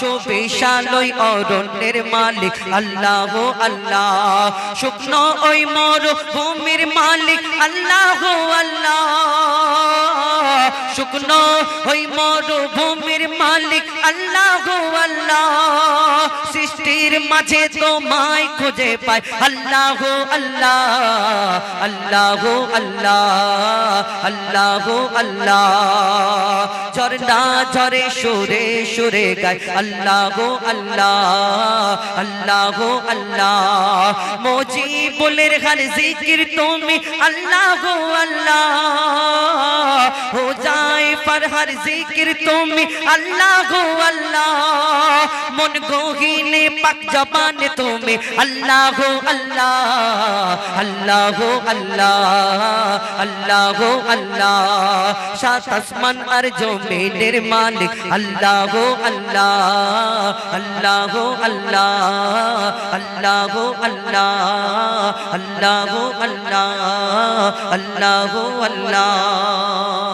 বিশালই অরণ্যের মালিক, আল্লাহ আল্লাহ। শুকনো ওই মালিক, আল্লাহ আল্লাহ। শুকনো ওই মালিক, আল্লাহ আল্লাহ। সৃষ্টির মাঝে তোমায় খুঁজে পায় আল্লাহ আল্লাহ। আল্লাহ আল্লাহ। আল্লাহ আল্লাহ। ঝরে সুরে সুরে গায় আল্লাহ গো আল্লাহ আল্লাহ গো আল্লাহ। মুজিবুলের হর জিকির তুমি আল্লাহ গো আল্লাহ। তোমার জিকির তুমি আল্লাহ গো আল্লাহ। মন গহিনে পাক জবানে তুমি আল্লাহ গো আল্লাহ। আল্লাহ গো আল্লাহ। আল্লাহ গো আল্লাহ। সাত আসমান আর জমিনের মালিক আল্লাহ গো আল্লাহ। আল্লাহ গো আল্লাহ। আল্লাহ গো আল্লাহ। আল্লাহ গো আল্লাহ। আল্লাহ গো আল্লাহ।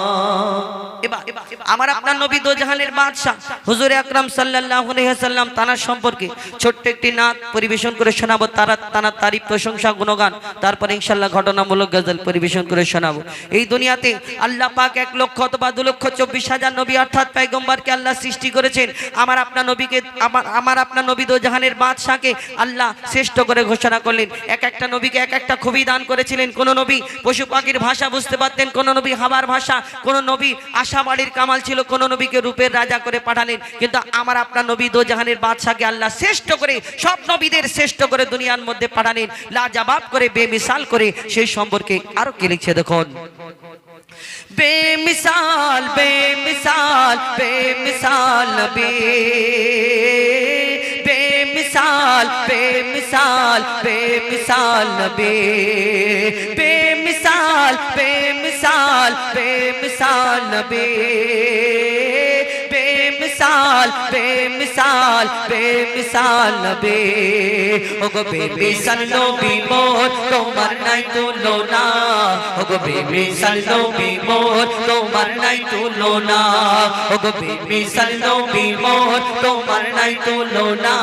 আমার আপনার নবী দো জাহানের বাদশাহ, হুজুর আকরাম সাল্লাম তানার সম্পর্কে ছোট্ট একটি নাত পরিবেশন করে শোনাবো, তারা, তানার তারিফ, প্রশংসা, গুণগান, তারপরে ইনশাআল্লাহ ঘটনামূলক গজল পরিবেশন করে শোনাবো। এই দুনিয়াতে আল্লাহ পাক এক লক্ষ অথবা দু লক্ষ চব্বিশ হাজার নবী, অর্থাৎ পয়গম্বরকে আল্লাহ সৃষ্টি করেছেন। আমার আপনার নবীকে, আমার আমার আপনার নবী দো জাহানের বাদশাকে আল্লাহ শ্রেষ্ঠ করে ঘোষণা করলেন। এক একটা নবীকে এক একটা খুবই দান করেছিলেন। কোন নবী পশু পাখির ভাষা বুঝতে পারতেন, কোন নবী হাবার ভাষা, কোন নবী আশাবাড়ির কামাল ছিল, কোন নবীকে রূপের রাজা করে পাঠালেন। কিন্তু আমার আপনার নবী দো জাহানের বাদশাকে আল্লাহ শ্রেষ্ঠ করে, সব নবীদের শ্রেষ্ঠ করে দুনিয়ার মধ্যে পাঠালেন। লাজবাব করে, বেমিসাল করে, সেই সম্পর্কে আরও কি লিখছে দেখুন। বেমিসাল বেমিসাল বেমিসাল নবী। বেমিসাল বেমিসাল বেমিসাল নবী। বেমিসাল বেমিসাল मिसाल बे বেমিসাল বেমিসাল বেমিসাল নবী। ওগো বেমিসাল নবী মোর, তোমার নাই তুলনা। ওগো বেমিসাল নবী মোর, তোমার নাই তুলনা। ওগো বেমিসাল নবী মোর, তোমার নাই তুলনা।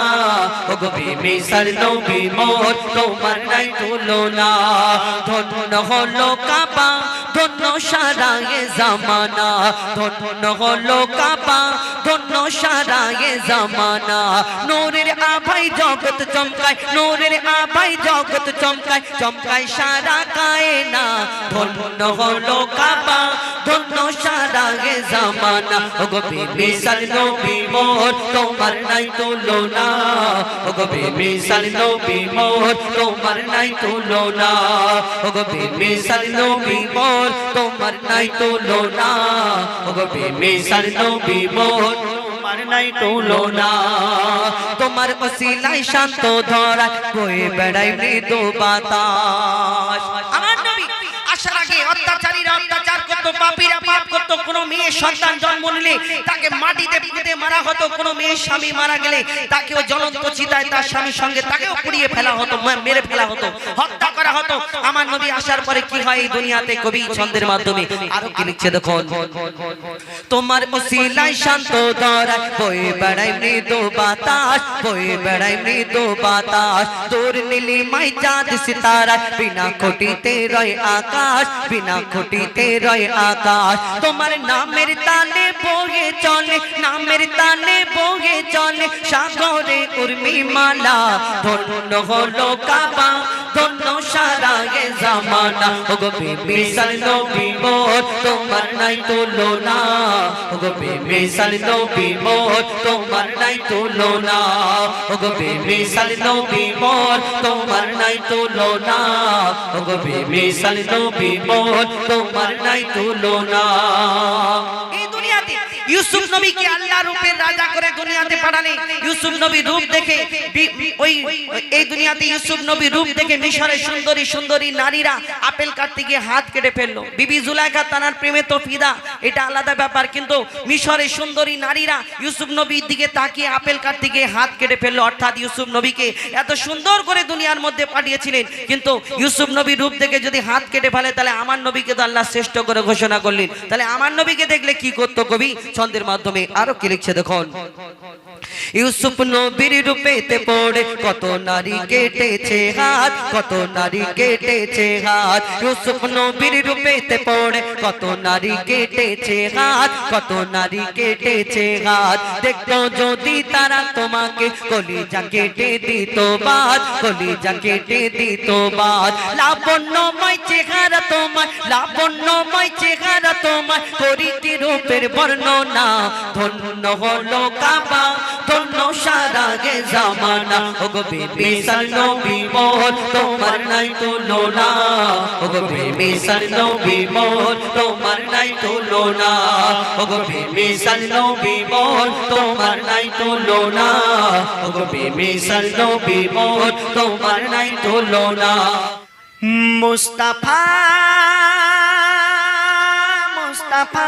ওগো বেমিসাল নবী মোর, তোমার নাই তুলনা। ধন্য হলো কাবা, ধন্য সারা জামানা। ধন্য হলো কাবা ধন্য সারা এ জামানা। নূরের আভাই জগৎ চমকায়, নূরের আভাই জগৎ চমকায় চমকায় সারা কায়না। ধন্য হলো কাবা, ধন্য সারা এ জামানা। ওগো বিবি সাল নবী মোর, তোমার নাই তুলনা। ওগো বিবি সাল নবী মোর, তোমার নাই তুলনা। ওগো বিবি সাল নবী মোর, তোমার নাই তুলনা। বিবি সাল নবী মোর তোমার নাই তুলনা, তোমার অসিলাই শান্ত ধরা, বয়ে বেড়াই মৃদু বাতাস আমার নবী আসার আগে অত্যাচারীরা পাপীরা পাপ কোনো মেয়ে সন্তান জন্ম নিলে তাকে মাটিতে পুঁতে মারা হতো, কোনো স্বামী মারা গেলে তাকেও জ্বলন্ত চিতায় তার স্বামীর সঙ্গে তাকেও পুড়িয়ে ফেলা হতো মেরে ফেলা হতো, হত্যা করা হতো। আমার নবী আসার পরে কি হয় এই দুনিয়াতে কবি ছন্দের মাধ্যমে? আরও কি লিখছে দেখুন? তোমার শান্ত বাতাস তোর চাঁদ সিতারা, বিনা খুঁটিতে রয় আকাশ, বিনা খুঁটিতে রয় আকাশ তোমার নামের তালে বয়ে চলে নামের তালে বয়ে চলে সাগরে উর্মি মালা ধন্য হলো কাবা ধন্য সারা এ জামানা ওগো বিবি সাল নবী মোর তোমার নাই তুলনা ওগো বিবি সাল নবী মোর তোমার নাই তুলনা ওগো বিবি সাল নবী মোর তোমার নাই তুলনা ওগো বিবি সাল নবী মোর তোমার নাই তুলনা ভুলো না ইউসুফ নবীকে আল্লাহ রূপের রাজা করে দুনিয়াতে পাঠালে। ইউসুফ নবী রূপ দেখে ওই এই দুনিয়াতে ইউসুফ নবী রূপ দেখে মিশরের সুন্দরী সুন্দরী নারীরা আপেল কাটতে গিয়ে হাত কেটে ফেলল। বিবি জুলাইখা তানার প্রেমে তো ফিদা এটা আলাদা ব্যাপার, কিন্তু মিশরের সুন্দরী নারীরা ইউসুফ নবীর দিকে তাকিয়ে আপেল কাটতে গিয়ে হাত কেটে ফেলল। অর্থাৎ ইউসুফ নবীকে এত সুন্দর করে দুনিয়ার মধ্যে পাঠিয়েছিলেন, কিন্তু ইউসুফ নবীর রূপ দেখে যদি হাত কেটে ফেলে, তাহলে আমার নবীকে তো আল্লাহ শ্রেষ্ঠ করে ঘোষণা করলেন। তাহলে আমার নবীকে দেখলে কি করতো কবি? ছন্দের মাধ্যমে আরও কি লিখছে দেখুন? ইউসুফ নবীর রূপেতে পড়ে কত নারী কেটেছে হাত, কত নারী কেটেছে হাত। ইউসুফ নবীর রূপেতে পড়ে কত নারী কেটেছে হাত, কত নারী কেটেছে হাত। দেখতো যদি তারা তোমাকে কলিজা কেটে দিত বাদ, কলিজা কেটে দিত বাদ। লাবণ্যময় চেহারা তোমার লাবণ্যময় চেহারা তোমার করিতি রূপের বর্ণনা জামানা, ধন্য হলো কাবা, ধন্য সারা গে জামানা। ওগো বেবি সানো বিমোর তোমার নাই তো লোনা ওগো বেবি সানো বিমোর তোমার নাই তো লোনা ওগো বেবি সানো বিমোর তোমার নাই বেবি বিমোর তোমার নাই মুস্তাফা মুস্তাফা।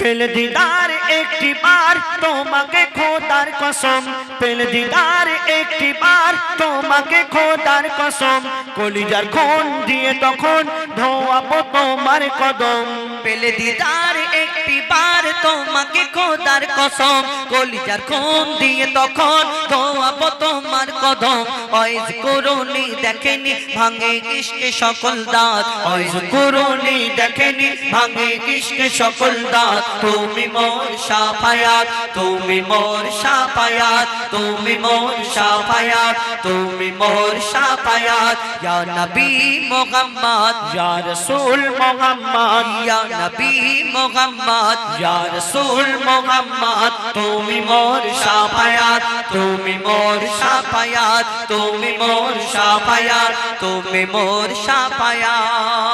পেল দিদার একটি বার, তোমাকে খোদার কসম। পেল দিদার একটি বার, তোমাকে খোদার কসম। কলিজার খুন দিয়ে তখন ধোয়াবো তোমার কদম। পেলে দিদার একটি বার তোমাকে খোদার কসম কলিজার খুন দিয়ে তখন ধোয়াবো তোমার কদম। অয়েজ করুনি দেখেনি ভাঙে ইশকে সকল দাঁত। অয়েজ করুনি দেখেনি ভাঙে ইশকে সকল দাঁত। তুমি মোর সাফায়াত তুমি মোর সাফায়াত তুমি মোর সাফায়াত তুমি মোর সাফায়াত। ইয়া নবী মুহাম্মদ ইয়া রাসূল মুহাম্মদ ইয়া নবী মুহাম্মদ ইয়া রাসূল মোহাম্মদ তুমি মোর সাফায়াত তুমি মোর সাফায়াত তুমি মোর সাফায়াত তুমি মোর শাফায়াত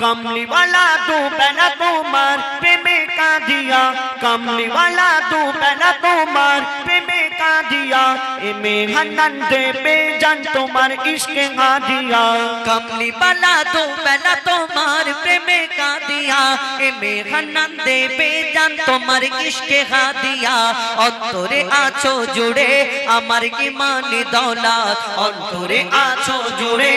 कमली वाला तू पहना तुम्हार प्रेमे का दिया कमली वाला तू पहना तुम्हार प्रेमे का दिया इमे हनन दे बेजान तुम्हार इश्क हा दिया कमली वाला तो पहला তোমার প্রেমে কাঁদিয়া এ মেঘানন দেবে জান তোমার ইশকে হাদিয়া অন্তরে আছো জুড়ে আমার কি মানি দৌলত অন্তরে আছো জুড়ে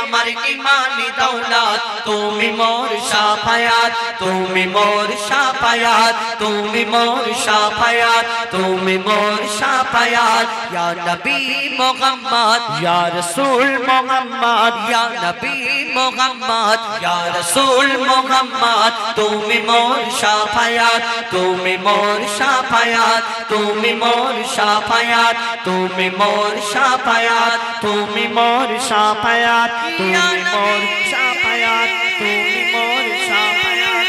আমার ইমানি দৌলত, তুমি মোর সাফায়াত, তুমি মোর সাফায়াত, তুমি মোর সাফায়াত, তুমি মোর সাফায়াত। ইয়া নবী মুহাম্মদ, ইয়া রাসূল মুহাম্মদ, ইয়া নবী মুহাম্মদ, ইয়া রাসূল মুহাম্মদ, তুমি মোর সাফায়াত, তুমি মোর সাফায়াত, তুমি মোর সাফায়াত, তুমি মোর সাফায়াত, তুমি মোর সাফায়াত। তুমি মোর সাফায়াত তুমি মোর সাফায়াত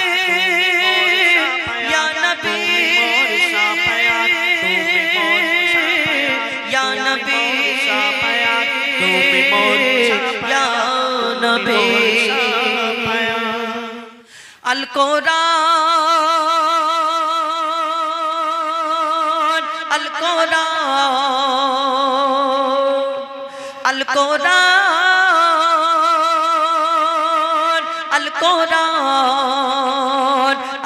আল কোরআন আল কোরআন আল কোরআন।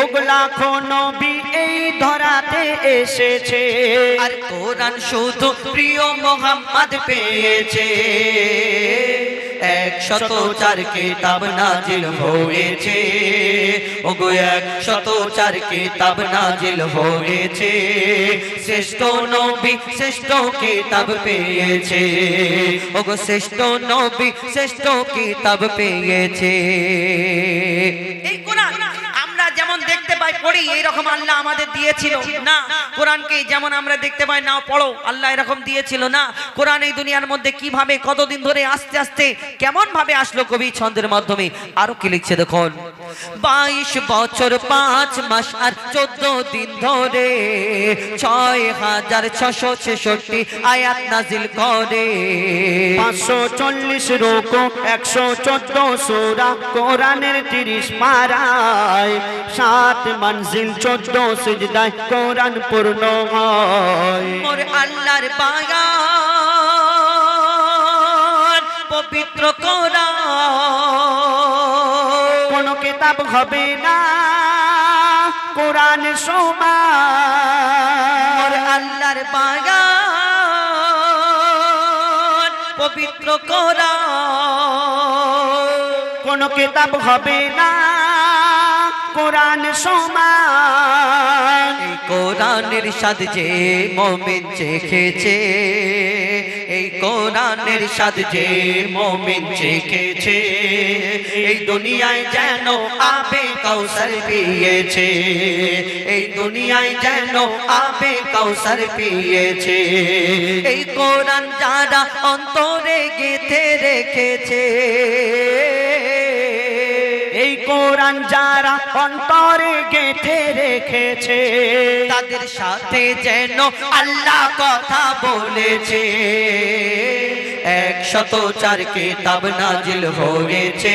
ওগলা নবী এই ধরাতে এসেছে। আর কোরআন শুধু প্রিয় মোহাম্মদ পেয়েছে। একশত চার কেতাব নাজিল হয়েছে। ওগো একশত চার কেতাব নাজিল হয়েছে। শ্রেষ্ঠ নবী শ্রেষ্ঠ কেতাব পেয়েছে। ওগো শ্রেষ্ঠ নবী শ্রেষ্ঠ কিতাব পেয়েছে। এই কোরআন পাই পড়ি এইরকম আল্লাহ আমাদের দিয়েছিল। না, কোরআনকে যেমন আমরা দেখতে পাই না পড়ো, আল্লাহ এরকম দিয়েছিল। না, কোরআন এই দুনিয়ার মধ্যে কীভাবে, কতদিন ধরে আস্তে আস্তে কেমন ভাবে আসলো কবি ছন্দের মাধ্যমে, আরও কি লিখছে দেখুন? বাইশ বছর পাঁচ মাস আর চোদ্দ দিন ধরে ছয় হাজার ছশো ছেষট্টি আয়াত নাজিল করে। পাঁচশো চল্লিশ রোকো, একশো চোদ্দ সোরা, কোরআনের তিরিশ পারায়, সাত মঞ্জিল চোদ্দ সিজদায় কোরআন পূর্ণ হয়। মোর আল্লাহর বাগান পবিত্র কোরআন কোন কিতাব হবে না কোরআন মোর সমান আল্লাহর বাগান পবিত্র কোরআন কোন কিতাব হবে না কোরআন সমান এই কোরআনের স্বাদ যে মমিন চেখেছে, এই কোরআনের স্বাদ যে মমিন চেখেছে, এই দুনিয়ায় যেন আবে কৌশল পিয়েছে, এই দুনিয়ায় যেন আবে কৌশল পিয়েছে, এই কোরআন যারা অন্তরে গেথে রেখেছে কোরআন যারা অন্তরে গেঁথে রেখেছে, তাদের সাথে যেন আল্লাহ কথা বলেছে। একশত চার কিতাব নাজিল হয়েছে,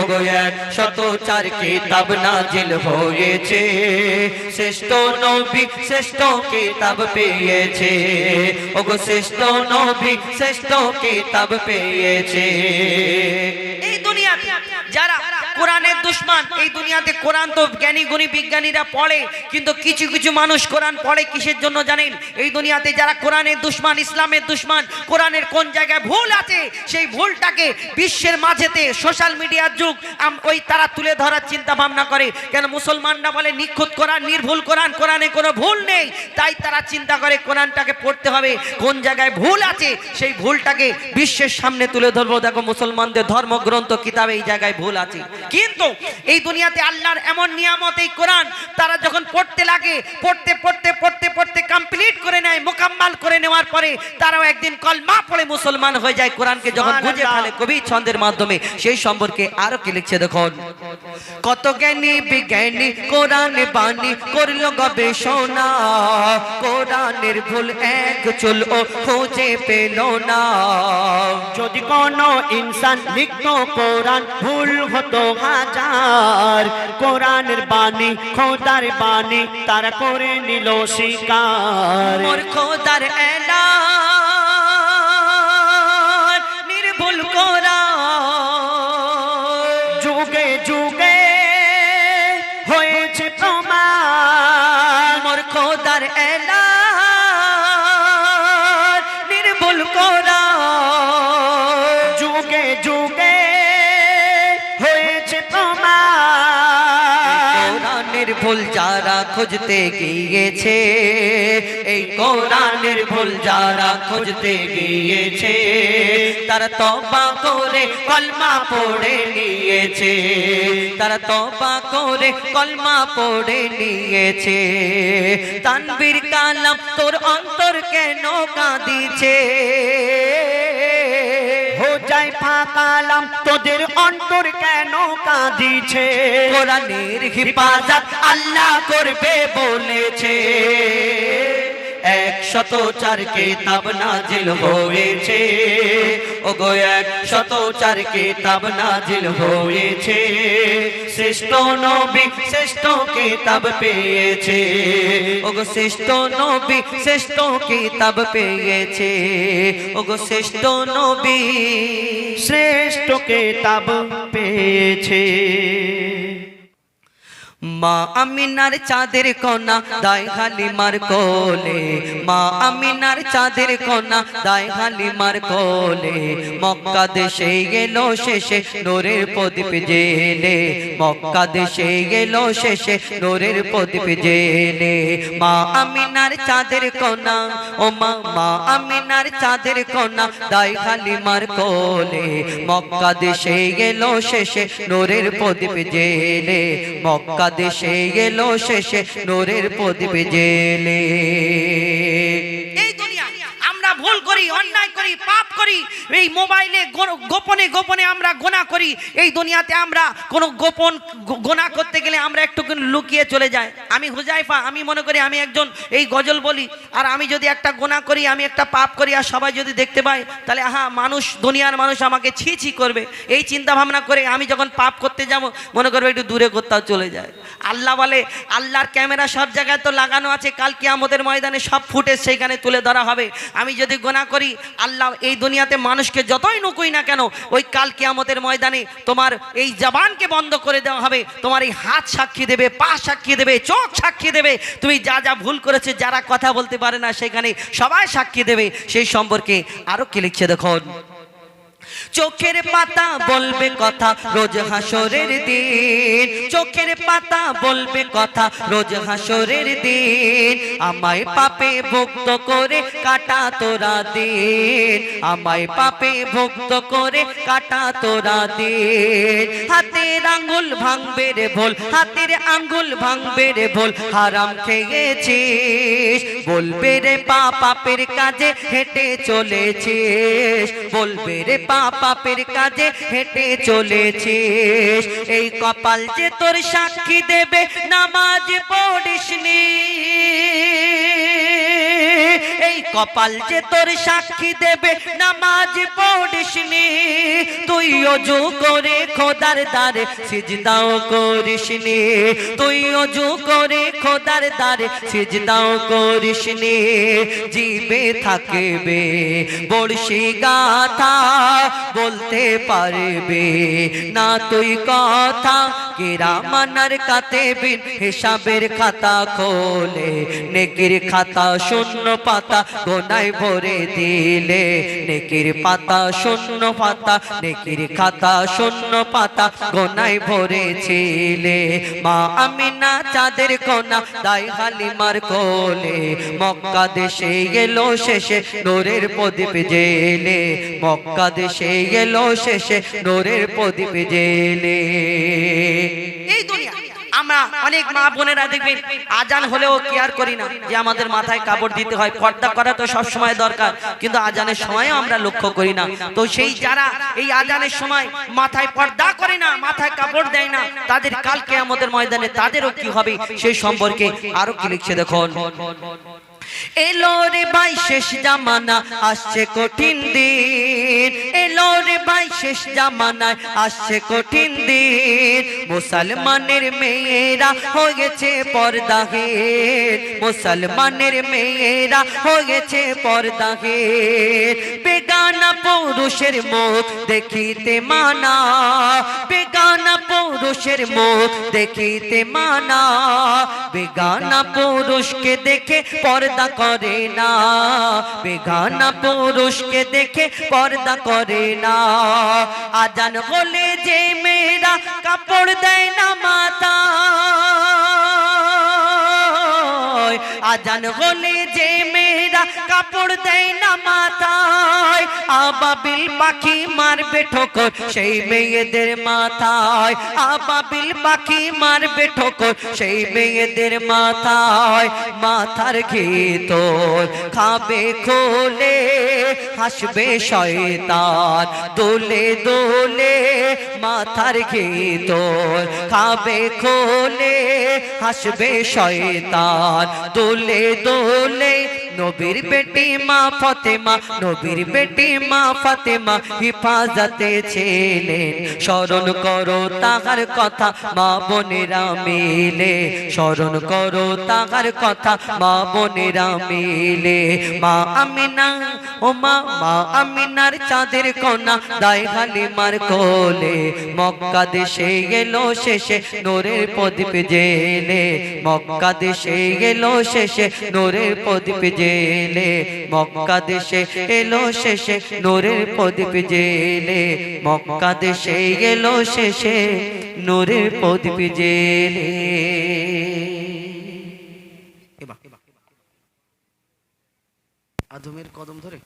ওগো একশত চার কিতাব নাজিল হয়েছে। শ্রেষ্ঠ নবী শ্রেষ্ঠ কিতাব পেয়েছে, ওগো শ্রেষ্ঠ নবী শ্রেষ্ঠ কিতাব পেয়েছে। এই দুনিয়াতে যারা কোরআনের দুশ্মন এই দুনিয়াতে কোরআন তো জ্ঞানী গুণী বিজ্ঞানীরা পড়ে কিন্তু কিছু কিছু মানুষ কোরআন পড়ে কিসের জন্য জানেন? এই দুনিয়াতে যারা কোরআনের দুশ্মন ইসলামের দুশ্মন কোরআনের কোন জায়গায় ভুল আছে সেই ভুলটাকে বিশ্বের মাঝেতে সোশ্যাল মিডিয়ার যুগ ওই তারা তুলে ধরার চিন্তা ভাবনা করে। কেন মুসলমানরা বলে নিখুঁত কোরআন নির্ভুল কোরআন কোরআনে কোনো ভুল নেই। তাই তারা চিন্তা করে কোরআনটাকে পড়তে হবে। কোন জায়গায় ভুল আছে সেই ভুলটাকে বিশ্বের সামনে তুলে ধরবো। দেখো মুসলমানদের ধর্মগ্রন্থ কিতাবে এই জায়গায় ভুল আছে। কিন্তু এই দুনিয়াতে আল্লাহর এমন নিয়ামত এই কোরআন তারা যখন পড়তে লাগে পড়তে পড়তে পড়তে পড়তে কমপ্লিট করে নেয় মোকাম্মাল করে নেওয়ার পরে তারাও একদিন কলমা পড়ে মুসলমান হয়ে যায় কোরআনকে যখন বুঝে ফেলে কবি ছন্দের মাধ্যমে। সেই সম্পর্কে আরও কি লিখছে দেখুন? কত জ্ঞানী বিজ্ঞানী কোরআন বাণী করল গবেষণা কোরআনের ভুল এক চুল ও খোঁজে পেল না। যদি কোনো ইনসান লিখত কোরআন ভুল হতো হাজার। কোরআনের বাণী খোদার বাণী তারা করে নিল শিকার। খোদার এলান নির্ভুল কোরআন যুগে যুগে হয়েছে প্রমাণ। মোর খোদার এলান নির্ভুল কোরআন ভুল যারা খুঁজতে গিয়েছে, এই কোরআনের ভুল যারা খুঁজতে গিয়েছে, তারা তবা করে কলমা পড়ে নিয়েছে, তারা তবা করে কলমা পড়ে নিয়েছে। তানবীর কালাম তোর অন্তর কেন কাঁদিছে? যায় ফাঁকালাম তোদের অন্তর কেন কাঁদিছে? কোরআনের হিফাজত আল্লাহ করবে বলেছে। এক শত চার কেতাব নাজিল হয়েছে। ওগো এক শত চার কেতাব নাজিল হয়েছে। শ্রেষ্ঠ নবী শ্রেষ্ঠ কেতাব পেয়েছে। ওগো শ্রেষ্ঠ নবী শ্রেষ্ঠ কিতাব পেয়েছে। ওগো শ্রেষ্ঠ নবী শ্রেষ্ঠ কেতাব পেয়েছে। মা আমিনার চাঁদের কন্যা দায় হালিমার কোলে। মা আমিনার চাঁদের কন্যা দায় হালিমার কোলে। মক্কা দেশে গেল শেষে নোরের প্রদীপ জেলে। মক্কা দেশে গেল শেষে নোরের প্রদীপ জেলে। মা আমিনার চাঁদের কন্যা ও মা মা আমিনার চাঁদের কন্যা দায় হালিমার কোলে। মক্কা দেশে গেল শেষে নোরের প্রদীপ জেলে। মক্কা দেশে গেল শেষে নোরের প্রদীপ জেলে। করি, অন্যায় করি, পাপ করি, এই মোবাইলে গোপনে গোপনে আমরা গোনা করি, এই দুনিয়াতে আমরা কোনো গোপন গোনা করতে গেলে আমরা একটু লুকিয়ে চলে যাই। আমি হুজাইফা, আমি মনে করি আমি একজন এই গজল বলি, আর আমি যদি একটা গোনা করি, আমি একটা পাপ করি, আর সবাই যদি দেখতে পায়, তাহলে হ্যাঁ মানুষ, দুনিয়ার মানুষ আমাকে ছি ছি করবে। এই চিন্তা ভাবনা করে আমি যখন পাপ করতে যাব, মনে করব একটু দূরে কোথাও চলে যায়। আল্লাহ বলে, আল্লাহর ক্যামেরা সব জায়গায় তো লাগানো আছে, কাল আমাদের ময়দানে সব ফুটেজ সেইখানে তুলে ধরা হবে। আমি যদি গোনা করি, আল্লাহ এই দুনিয়াতে মানুষকে যতই নুকুই না কেন, ওই কাল কেয়ামতের ময়দানে তোমার এই জবানকে বন্ধ করে দেওয়া হবে, তোমার এই হাত সাক্ষী দেবে, পা সাক্ষী দেবে, চোখ সাক্ষী দেবে, তুমি যা যা ভুল করেছে, যারা কথা বলতে পারে না, সেখানে সবাই সাক্ষী দেবে, সেই সম্পর্কে আরও কি লিখছে দেখুন। চোখের পাতা বলবে কথা, রোজ হাসরের দিন। চোখের পাতা বলবে কথা, রোজ হাসরের দিন। আমায় পাপে ভুক্ত করে কাটা তোরা দিন। আমায় পাপে ভুক্ত করে কাটা তোরা দিন। হাতের আঙ্গুল ভাঙবে রে ভোল, হাতের আঙ্গুল ভাঙবে রে ভোল, হারাম খেয়েছিস। বলবে রে পা পাপের কাজে হেঁটে চলেছিস। বলবে রে পা পাপের কাজে হেঁটে চলেছিস। এই কপাল যে তোর সাক্ষী দেবে, নামাজ পড়িসনি। এই কপাল যে তোর সাক্ষী দেবে, নামাজ পড়িসনি। তুই অজু করে খোদার দ্বারে সিজদাও করিসনি। তুই অজু করে খোদার দ্বারে সিজদাও করিসনি। জিবে থাকবে বড়শি গাথা বলতে পারবে। না তুই কথা কেরা মানার কাতে বিন, হিসাবের খাতা খোলে। নেকির খাতা শূন্য পাতা গোনায় ভরে দিলে। নেকির পাতা শূন্য পাতা, নেকির খাতা শূন্য পাতা গোনায় ভরেছিলে মা আমিনা চাঁদের কোনা দাই হালিমার কোলে। মক্কা দেশে গেল শেষে, নোরের প্রদীপ জেলে। মক্কা দেশে গেল শেষে নোরের প্রদীপ জেলে। আমরা অনেক মা বোনেরা দেখবেন, আজান হলেও কেয়ার করি না, যে আমাদের মাথায় কাপড় দিতে হয়, পর্দা করা তো সব সময় দরকার, কিন্তু আজানের সময়ও আমরা লক্ষ্য করি না। তো সেই যারা এই আজানের সময় মাথায় পর্দা করে না, মাথায় কাপড় দেয় না, তাদের কালকে আমাদের ময়দানে তাদেরও কি হবে সেই সম্পর্কে আরও কি লিখছে দেখুন। এলো রে ভাই শেষ জামানা, আসছে কঠিন দিন। এলো রে ভাই শেষ জামানায়, আসছে কঠিন দিন। মুসলমানের মেয়েরা হয়েছে পর্দাহের মুসলমানের মেয়েরা হয়েছে পর্দাহের বেগানা পুরুষের মুখ দেখিতে মানা, বেগানা পুরুষের মুখ দেখিতে মানা। বেগানা পুরুষকে দেখে পর্দা করে না। বেগানা পুরুষকে দেখে পর্দা করে না। আজান বলে যে মেয়েরা কাপড় দেয় না মাতা আজান বলে যে মেয়েরা কাপড় দেয় না মাথায়। আবাবিল পাখি মারবে ঠোকর, সেই মেয়েদের মাথায়। আবাবিল পাখি মারবে ঠোকর, সেই মেয়েদের মাথায়। মাথার ঘিতর খাবে খোলে, হাসবে শয়তান। দোলে দোলে মাথার ঘিতর খাবে খোলে, হাসবে শয়তান। দোলে দোলে নবীর বেটি মা ফতেমা, নবীর বেটি মা ফাতেমা হিফাজতে ছিলেন। স্মরণ করো তাহার কথা, মা বোনেরা মিলে। স্মরণ করো তাহার কথা, মা বোনেরা মিলে। মা আমিনা, ও মা মা আমিনার চাঁদের কন্যা দায় হালিমার কোলে। মক্কা দেশে গেল শেষে নোরের প্রদীপ জেলে। মক্কা দেশে গেল শেষে নোরের প্রদীপ জেলে মক্কা দেশে এলো শেষে, নোরের প্রদীপ জেলে। মক্কা দেশে এলো শেষে, নোরের প্রদীপ জেলে। আধুমের কদম ধরে।